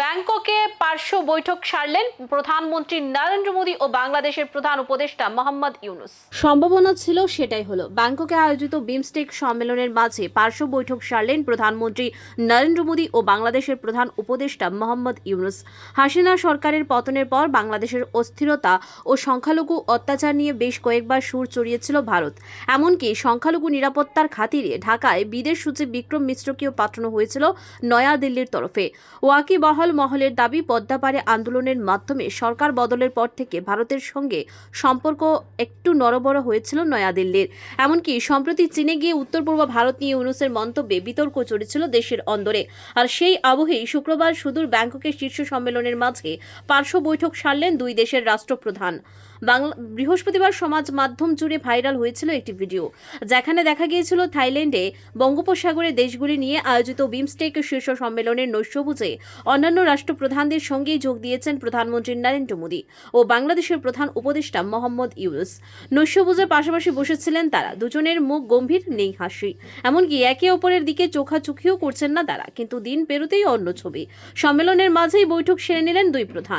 ব্যাংককে পার্শ্ব বৈঠক সারলেন প্রধানমন্ত্রী নরেন্দ্র মোদী ও বাংলাদেশের প্রধান উপদেষ্টা মোহাম্মদ ইউনুস। সম্ভাবনা ছিল সেটাই হলো, ব্যাংককে আয়োজিত বিমস্টেক সম্মেলনের মাঝে পার্শ্ব বৈঠক সারলেন প্রধানমন্ত্রী নরেন্দ্র মোদী ও বাংলাদেশের প্রধান উপদেষ্টা মোহাম্মদ ইউনুস। হাসিনা সরকারের পতনের পর বাংলাদেশের অস্থিরতা ও সংখ্যালঘু অত্যাচার নিয়ে বেশ কয়েকবার সুর চড়িয়েছিল ভারত। এমনকি সংখ্যালঘু নিরাপত্তার খাতিরে ঢাকায় বিদেশ সচিব বিক্রম মিশ্রকেও পাঠানো হয়েছিল নয়াদিল্লির তরফে। ওয়াকিবহল মহলের দাবি, পদ্মাপাড়ে আন্দোলনের মাধ্যমে সরকার বদলের পর থেকে ভারতের সঙ্গে সম্পর্ক একটু নরবড় হয়েছিল নয়াদিল্লির। এমনকি সম্প্রতি চীনে গিয়ে উত্তর পূর্ব ভারত নিয়ে ইউনুসের মন্তব্যে বিতর্ক চড়েছিল দেশের অন্দরে। আর সেই আবহেই শুক্রবার সুদূর ব্যাংককের শীর্ষ সম্মেলনের মাঝে পার্শ্ব বৈঠক সারলেন দুই দেশের রাষ্ট্রপ্রধান। বাংলা বৃহস্পতিবার সমাজ মাধ্যম জুড়ে ভাইরাল হয়েছিল একটি ভিডিও, যেখানে দেখা গিয়েছিল থাইল্যান্ডে বঙ্গোপসাগরের দেশগুলি নিয়ে আয়োজিত বিমস্টেক শীর্ষ সম্মেলনের নৈশভোজে অন্যান্য রাষ্ট্রপ্রধানদের সঙ্গে যোগ দিয়েছেন প্রধানমন্ত্রী নরেন্দ্র মোদী ও বাংলাদেশের প্রধান উপদেষ্টা মোহাম্মদ ইউস নৈশভোজের পাশাপাশি বসেছিলেন তারা। দুজনের মুখ গম্ভীর, নেই হাসি। এমনকি একে অপরের দিকে চোখাচোখিও করছেন না তারা। কিন্তু দিন পেরোতেই অন্য ছবি। সম্মেলনের মাঝেই বৈঠক সেরে নিলেন দুই প্রধান।